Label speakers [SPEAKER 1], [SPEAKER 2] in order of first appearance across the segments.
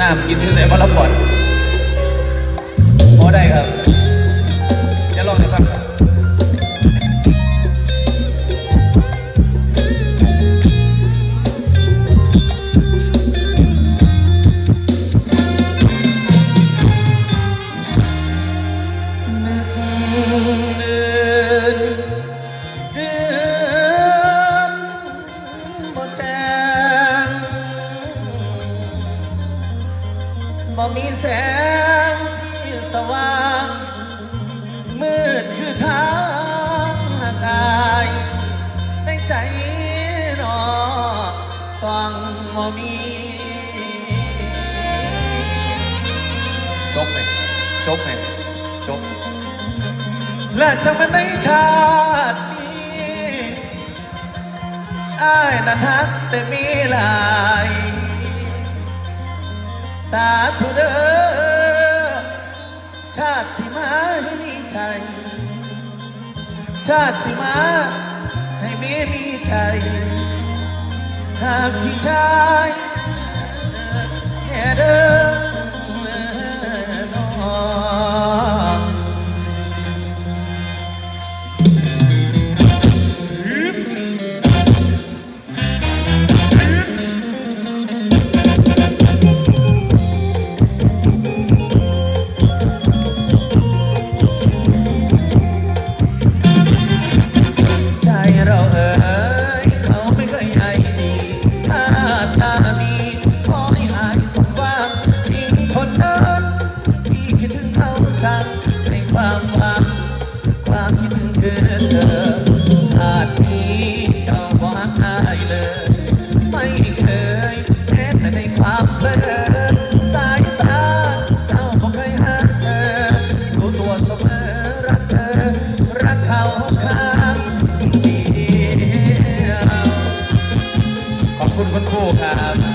[SPEAKER 1] น้ากินเที่ใส่บอลลอน บ่มีแสงที่สว่าง มืดคือทางกายในใจนอสว่างบ่มีจบไหมจบไหมจบและจะมาในชาตินี้อ้ายนั้นฮักแต่มีหลาย สาธุเด้อชาติสิมาให้มีใจ ชาติสิมาให้มีมีใจ หากพี่ชาย ความหวังความคิดถึงคือเธอชาตินี้จะวางอายเลย ไม่เคยแม้แต่ในความเพ้อสายตาเจ้าของใครหาเจอรู้ตัวเสมอรักเธอรักเขาครั้งเดียวขอบคุณคุณครูครับ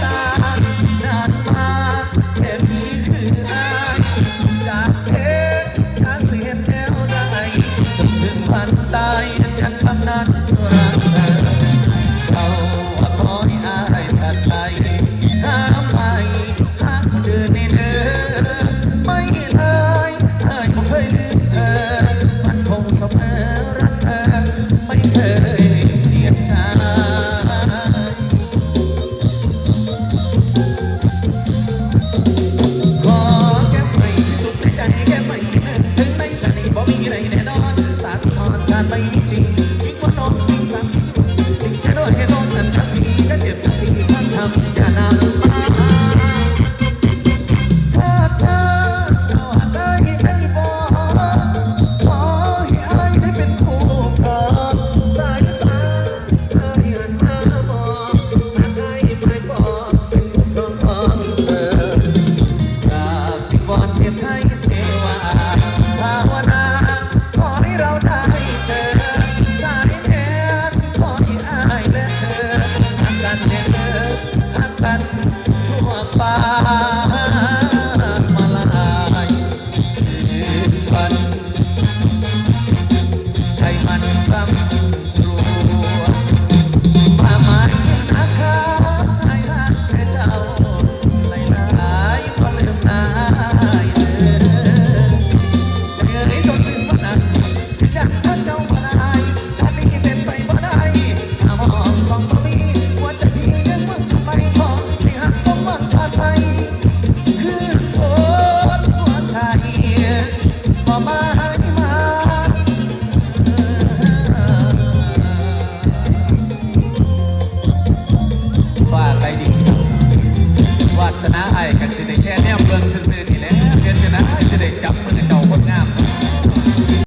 [SPEAKER 1] Bye. นให้ภาวนาขอให้เราได้เจอ สายแทนขอให้อายเลยหักเด้อหักกันชั่วฟ้า สนะไอ้กันสิได้แค่แนมเบิ่งซื่อๆนี่แหละเพียนกันนะสิได้จับมือเจ้าคนงาม